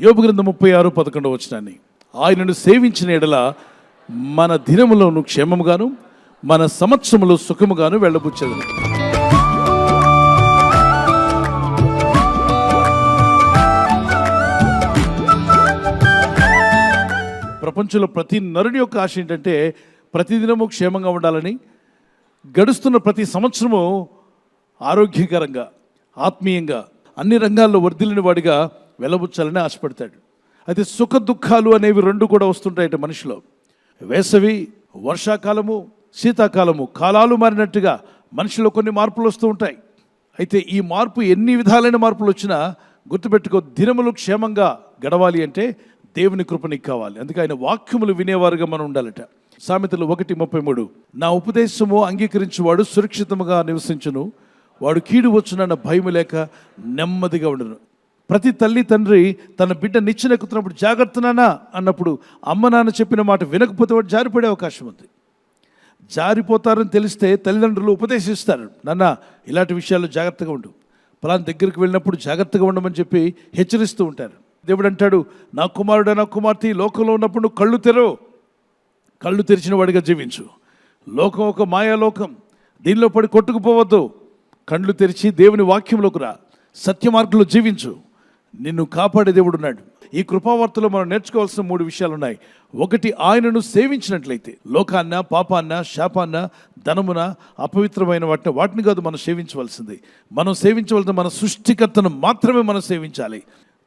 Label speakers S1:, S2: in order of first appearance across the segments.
S1: యోపు గ్రంథం ముప్పై ఆరు పదకొండవ వచనాన్ని. ఆయనను సేవించిన ఎడల మన దినములోను క్షేమముగాను మన సంవత్సరంలో సుఖముగాను వెళ్ళబుచ్చదు ప్రపంచంలో ప్రతి నరుని యొక్క ఆశ ఏంటంటే ప్రతిదినము క్షేమంగా ఉండాలని గడుస్తున్న ప్రతి సంవత్సరము ఆరోగ్యకరంగా ఆత్మీయంగా అన్ని రంగాల్లో వర్ధిల్లిన వాడిగా వెలబుచ్చాలని ఆశపడతాడు. అయితే సుఖ దుఃఖాలు అనేవి రెండు కూడా వస్తుంటాయట మనిషిలో. వేసవి వర్షాకాలము శీతాకాలము కాలాలు మారినట్టుగా మనిషిలో కొన్ని మార్పులు వస్తూ ఉంటాయి. అయితే ఈ మార్పు ఎన్ని విధాలైన మార్పులు వచ్చినా గుర్తుపెట్టుకో దినములు క్షేమంగా గడవాలి అంటే దేవుని కృప నీకు కావాలి. అందుకే ఆయన వాక్యములు వినేవారుగా మనం ఉండాలట. సామెతలు ఒకటి ముప్పై మూడు. నా ఉపదేశము అంగీకరించువాడు సురక్షితముగా నివసించును. వాడు కీడు వచ్చునన్న భయం లేక నెమ్మదిగా ఉండను. ప్రతి తల్లి తండ్రి తన బిడ్డ నిచ్చినెక్కుతున్నప్పుడు జాగ్రత్త నాన్న అన్నప్పుడు అమ్మ నాన్న చెప్పిన మాట వినకపోతే వాడు జారిపడే అవకాశం ఉంది. జారిపోతారని తెలిస్తే తల్లిదండ్రులు ఉపదేశిస్తారు. నాన్న ఇలాంటి విషయాల్లో జాగ్రత్తగా ఉండు. ఫలానా దగ్గరికి వెళ్ళినప్పుడు జాగ్రత్తగా ఉండమని చెప్పి హెచ్చరిస్తూ ఉంటారు. దేవుడు అంటాడు నా కుమారుడు నా కుమార్తె ఈ లోకంలో ఉన్నప్పుడు నువ్వు కళ్ళు తెరవు. కళ్ళు తెరిచిన వాడిగా జీవించు. లోకం ఒక మాయాలోకం. దీనిలో పడి కొట్టుకుపోవద్దు. కళ్ళు తెరిచి దేవుని వాక్యంలోకి రా. సత్య మార్గంలో జీవించు. నిన్ను కాపాడే దేవుడు ఉన్నాడు. ఈ కృపావార్తలో మనం నేర్చుకోవాల్సిన మూడు విషయాలు ఉన్నాయి ఒకటి ఆయనను సేవించినట్లయితే. లోకాన్న పాపాన్న శాపాన్న ధనమున అపవిత్రమైన వాటిని వాటిని కాదు మనం సేవించవలసింది. మనం సేవించవలసిన మన సృష్టికర్తను మాత్రమే మనం సేవించాలి.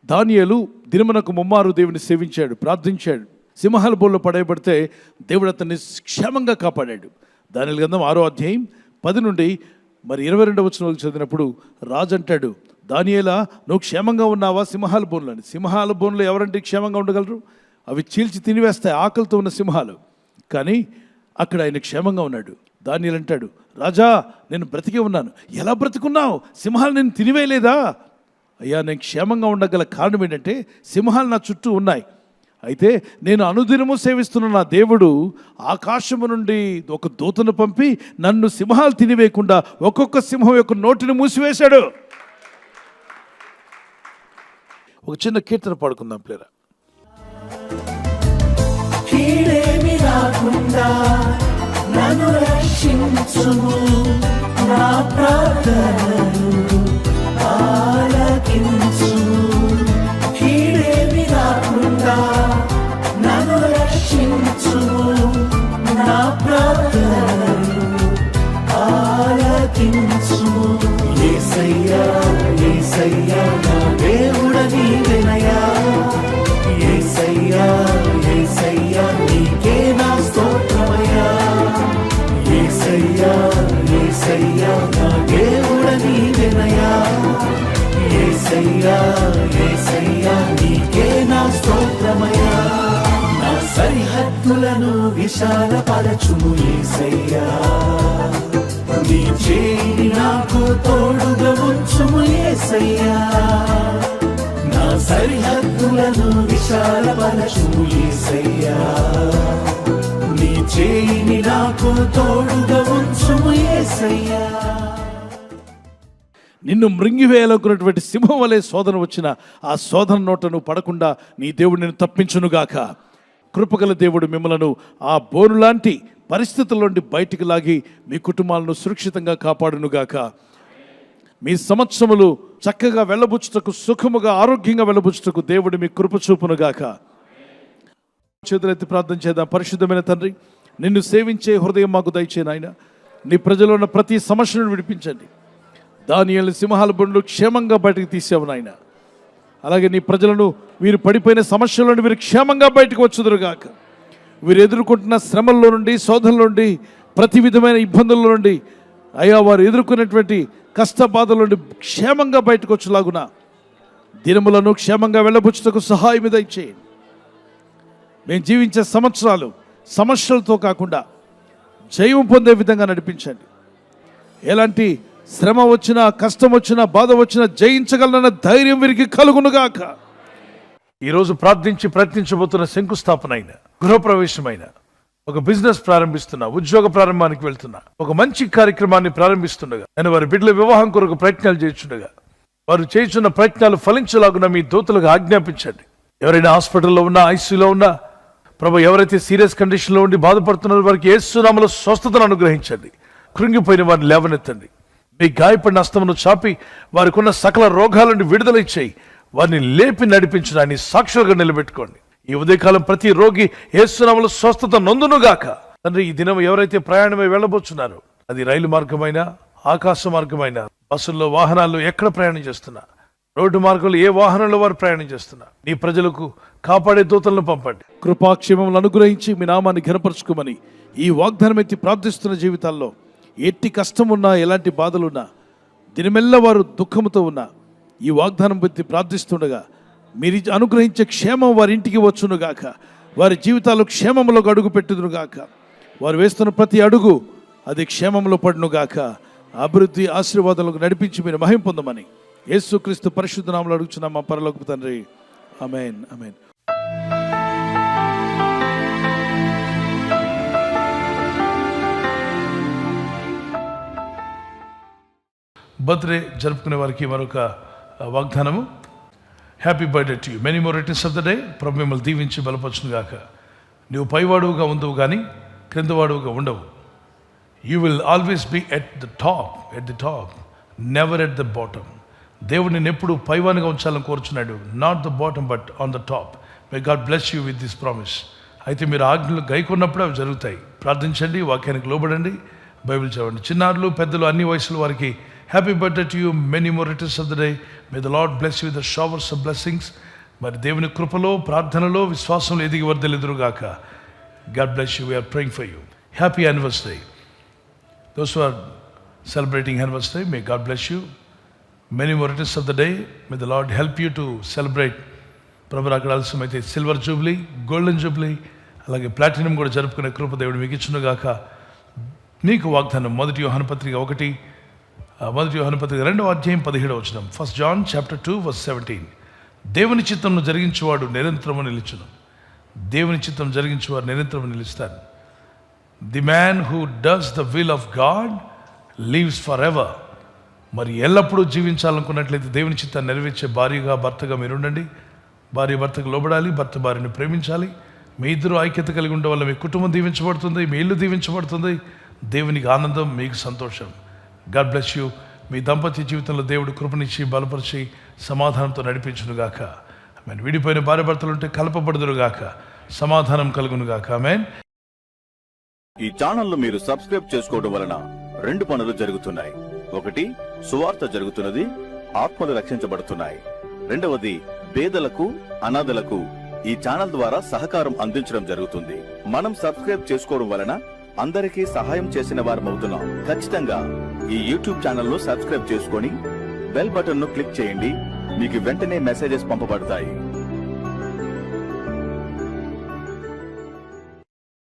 S1: ధాన్యాలు దినమునకు ముమ్మారు దేవుని సేవించాడు ప్రార్థించాడు. సింహాల బోల్లో పడేయబడితే దేవుడు అతన్ని క్షేమంగా కాపాడాడు. దాని గ్రంథం ఆరో అధ్యాయం పది నుండి మరి ఇరవై రెండవ వచనం చదివినప్పుడు రాజు అంటాడు దానియేలా నువ్వు క్షేమంగా ఉన్నావా? సింహాల బోన్లు అని సింహాల బోన్లు ఎవరంటే క్షేమంగా ఉండగలరు? అవి చీల్చి తినివేస్తాయి ఆకలితో ఉన్న సింహాలు. కానీ అక్కడ ఆయన క్షేమంగా ఉన్నాడు. దానియలు అంటాడు రాజా నేను బ్రతికే ఉన్నాను. ఎలా బ్రతికున్నావు? సింహాలు నేను తినివేయలేదా? అయ్యా నేను క్షేమంగా ఉండగల కారణం ఏంటంటే సింహాలు నా చుట్టూ ఉన్నాయి. అయితే నేను అనుదినము సేవిస్తున్న నా దేవుడు ఆకాశము నుండి ఒక దూతను పంపి నన్ను సింహాలు తినివేయకుండా ఒక్కొక్క సింహం యొక్క నోటిని మూసివేశాడు. ఒక చిన్న కీర్తన పాడుకుందాం ప్లేరా
S2: కీడేమి రాకుండా నన్ను రక్షించుము నా ప్రార్థనను ఆలకించుము. కీడేమి రాకుండా నన్ను రక్షించుము నా ప్రార్థనను ఆలకించుము. దేవుడ నీవెనయా యేసయ్యా యేసయ్యా నీకే నా స్తోత్రమయ్యా. యేసయ్యా యేసయ్యా నా దేవుడ నీవెనయా యేసయ్యా యేసయ్యా నీకే నా స్తోత్రమయ్యా. నా సరిహద్దులను విశాలపరచుము ఏసయ్యా. నీ చేయి నాకు తోడుగా ఉంచుము ఏసయ్యా. నా సరిహద్దులను విశాలపరచుము ఏసయ్యా. నీ చేయిని నాకు తోడుగా ఉంచుము ఏసయ్యా.
S1: నిన్ను మృంగివేయాలనుకున్నటువంటి సింహం వలె శోధన వచ్చిన ఆ శోధన నోట నువ్వు పడకుండా నీ దేవుడు నిన్ను తప్పించునుగాక. కృపగల దేవుడు మిమ్మలను ఆ బోరులాంటి పరిస్థితుల నుండి బయటికి లాగి మీ కుటుంబాలను సురక్షితంగా కాపాడునుగాక. మీ సంవత్సరములు చక్కగా వెళ్ళబుచ్చుటకు సుఖముగా ఆరోగ్యంగా వెళ్ళబుచ్చుటకు దేవుడు మీ కృప చూపునుగాక. చేతులెత్తి ప్రార్థన చేద్దాం. పరిశుద్ధమైన తండ్రి నిన్ను సేవించే హృదయం మాకు దయచేయను ఆయన నీ ప్రజలో ఉన్న ప్రతి సమస్యను విడిపించండి. దానియలు సింహాల బండ్లు క్షేమంగా బయటకు తీసావు నాయన. అలాగే నీ ప్రజలను వీరు పడిపోయిన సమస్యలను వీరు క్షేమంగా బయటకు వచ్చుదురుగాక. వీరు ఎదుర్కొంటున్న శ్రమల్లో నుండి శోధనల నుండి ప్రతి విధమైన ఇబ్బందుల నుండి అయ్యా వారు ఎదుర్కొనేటువంటి కష్ట బాధల నుండి క్షేమంగా బయటకు వచ్చేలాగున దినములను క్షేమంగా వెళ్ళబుచ్చుటకు సహాయం మీద ఇచ్చేయండి మేము జీవించే సంవత్సరాలు సమస్యలతో కాకుండా జయం పొందే విధంగా నడిపించండి. ఎలాంటి శ్రమ వచ్చినా కష్టం వచ్చినా బాధ వచ్చినా జయించగలనన్న ధైర్యం వీరికి కలుగునుగాక. ఈరోజు ప్రార్థించి ప్రయత్నించబోతున్న శంకుస్థాపన అయిన గృహప్రవేశమైన ఒక బిజినెస్ ప్రారంభిస్తున్నా ఉద్యోగ ప్రారంభానికి వెళ్తున్నా ఒక మంచి కార్యక్రమాన్ని ప్రారంభిస్తుండగా నేను వారి బిడ్డల వివాహం కొరకు ప్రయత్నాలు చేస్తుండగా వారు చేస్తున్న ప్రయత్నాలు ఫలించలాగున మీ దూతలకు ఆజ్ఞాపించండి. ఎవరైనా హాస్పిటల్లో ఉన్నా ఐసీలో ఉన్నా ప్రభు ఎవరైతే సీరియస్ కండిషన్లో ఉండి బాధపడుతున్నారో వారికి ఏసునామలో స్వస్థతను అనుగ్రహించండి. కృంగిపోయిన వారిని లేవనెత్తండి. మీ గాయపడిన అస్తమును చాపి వారికి ఉన్న సకల రోగాల నుండి విడుదల ఇచ్చేయి వారిని లేపి నడిపించడాన్ని సాక్షులుగా నిలబెట్టుకోండి. ఈ ఉదయకాలం ప్రతి రోగి ఏసునామలో స్వస్థత నొందునుగాక. తండ్రి ఈ దినం ఎవరైతే ప్రయాణమై వెళ్ళబోతున్నారో అది రైలు మార్గమైన ఆకాశ మార్గమైన బస్సుల్లో వాహనాల్లో ఎక్కడ ప్రయాణం చేస్తున్నా రోడ్డు మార్గంలో ఏ వాహనంలో వారు ప్రయాణం చేస్తున్నా నీ ప్రజలకు కాపాడే దూతలను పంపండి. కృపాక్షేమములు అనుగ్రహించి మీ నామాన్ని ఘనపరచుకోమని ఈ వాగ్దానం ఎత్తి ప్రార్థిస్తున్న జీవితాల్లో ఎట్టి కష్టం ఉన్నా ఎలాంటి బాధలున్నా దినమెల్ల వారు దుఃఖముతో ఉన్నా ఈ వాగ్దానం ఎత్తి ప్రార్థిస్తుండగా మీరు అనుగ్రహించే క్షేమం వారి ఇంటికి వచ్చునుగాక వారి జీవితాలు క్షేమంలోకి అడుగు పెట్టుదునుగాక వారు వేస్తున్న ప్రతి అడుగు అది క్షేమంలో పడునుగాక అభివృద్ధి ఆశీర్వాదాలకు నడిపించి మీరు మహిం పొందమని యేసుక్రీస్తు పరిశుద్ధ నామలు అడుగుచున్నాం మా పరలోకి తండ్రి. అమేన్ అమేన్ బర్త్డే జరుపుకునే వారికి మరొక వాగ్దానము. Happy birthday to you many more returns of the day ప్రభు మిమ్మల్ని దీవించి బలపరచునుగాక నువ్వు పైవాడువుగా ఉండవు కానీ క్రిందవాడువుగా ఉండవు. You will always be at the top at the top never at the bottom దేవుడు నేను ఎప్పుడు పైవానిగా ఉంచాలని కోరుచున్నాడు. Not the bottom but on the top may God bless you with this promise అయితే మీరు ఆజ్ఞలు గైకున్నప్పుడు అవి జరుగుతాయి. ప్రార్థించండి వాక్యానికి లోబడండి బైబిల్ చదవండి. చిన్నారులు పెద్దలు అన్ని వయసుల వారికి happy birthday to you many more returns of the day may the Lord bless you the showers of blessings మరి దేవుని కృపలో ప్రార్థనలో విశ్వాసంలో ఎదిగి వర్దలిదురుగాక God bless you we're praying for you happy anniversary those are celebrating anniversary may God bless you many more returns of the day may the Lord help you to celebrate celebrate. ప్రభు అక్కడ ఆలస్యమైతే silver jubilee golden jubilee అలాగే platinum కూడా జరుపుకునే కృప దేవుడు మీకు ఇచ్చునుగాక. మీకు వాగ్దానం మొదటి యోహాను పత్రిక ఒకటి మొదటి యోహాను పత్రిక రెండవ అధ్యాయం పదిహేడవ వచ్చిన first John chapter two verse seventeen దేవుని చిత్తంను జరిగించేవాడు నిరంతరము నిలిచును. దేవుని చిత్తం జరిగించేవాడు నిరంతరము నిలుస్తాను the man who does the will of God lives forever మరి ఎల్లప్పుడూ జీవించాలనుకున్నట్లయితే దేవుని చిత్తాన్ని నెరవేర్చే భార్యగా భర్తగా మీరు ఉండండి భార్య భర్తకు లోబడాలి భర్త భార్యని ప్రేమించాలి. మీ ఇద్దరు ఐక్యత కలిగి ఉండడం వల్ల మీ కుటుంబం దీవించబడుతుంది మీ ఇల్లు దీవించబడుతుంది. దేవునికి ఆనందం మీకు సంతోషం. గాడ్ బ్లెస్ యూ మీ దంపతి జీవితంలో దేవుడు కృపనిచ్చి బలపరిచి సమాధానంతో నడిపించునుగాక. ఆమెన్ విడిపోయిన భార్య భర్తలు ఉంటే కలపబడుదురుగాక. సమాధానం కలుగునుగాక. ఆమెన్
S3: ఈ ఛానల్ మీరు సబ్స్క్రైబ్ చేసుకోవడం వలన రెండు పనులు జరుగుతున్నాయి. ఒకటి సువార్త జరుగుతున్నది ఆత్మలు రక్షించబడుతున్నాయి. రెండవది పేదలకు అనాథలకు ఈ ఛానల్ ద్వారా సహకారం అందించడం జరుగుతుంది. మనం సబ్స్క్రైబ్ చేసుకోవడం వలన అందరికీ సహాయం చేసిన వారమవుతున్నాం. ఖచ్చితంగా ఈ యూట్యూబ్ ఛానల్ను సబ్స్క్రైబ్ చేసుకొని బెల్ బటన్ను క్లిక్ చేయండి. మీకు వెంటనే మెసేజెస్ పంపబడతాయి.